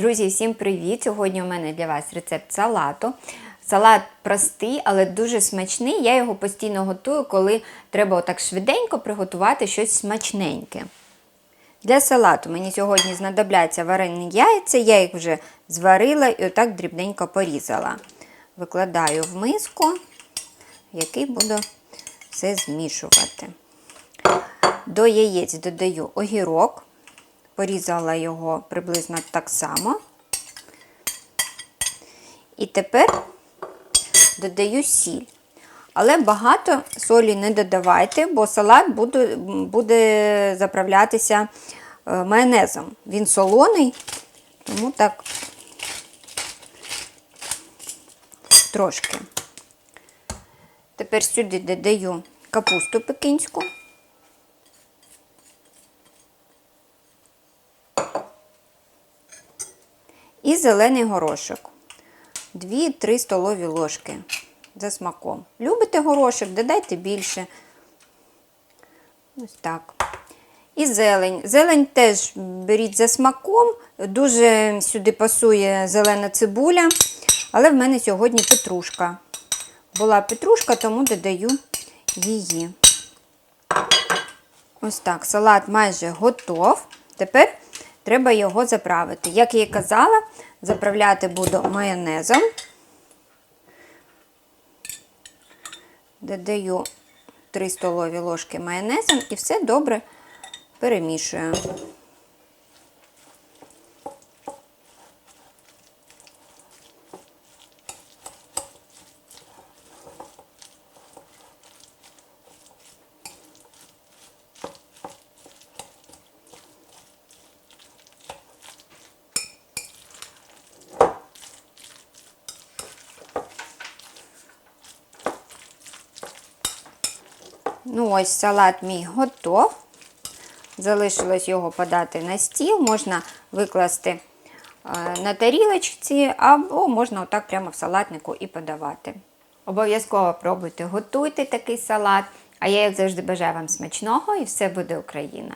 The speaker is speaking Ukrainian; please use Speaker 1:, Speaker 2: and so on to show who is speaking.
Speaker 1: Друзі, всім привіт! Сьогодні у мене для вас рецепт салату. Салат простий, але дуже смачний. Я його постійно готую, коли треба отак швиденько приготувати щось смачненьке. Для салату мені сьогодні знадобляться варені яйця, я їх вже зварила і отак дрібненько порізала. Викладаю в миску, в який буду все змішувати. До яєць додаю огірок, порізала його приблизно так само. І тепер додаю сіль. Але багато солі не додавайте, бо салат буде, буде заправлятися е, майонезом. Він солоний, тому так трошки. Тепер сюди додаю капусту пекінську. І зелений горошок. 2-3 столові ложки за смаком. Любите горошок, додайте більше. Ось так. І зелень. Зелень теж беріть за смаком. Дуже сюди пасує зелена цибуля. Але в мене сьогодні петрушка. Була петрушка, тому додаю її. Ось так, салат майже готов. Тепер треба його заправити. Як я і казала, заправляти буду майонезом. Додаю 3 столові ложки майонезом і все добре перемішую. Ну, ось салат мій готов. Залишилось його подати на стіл, можна викласти е, на тарілочці, або можна отак прямо в салатнику і подавати. Обов'язково пробуйте, готуйте такий салат. А я, як завжди, бажаю вам смачного і все буде Україна!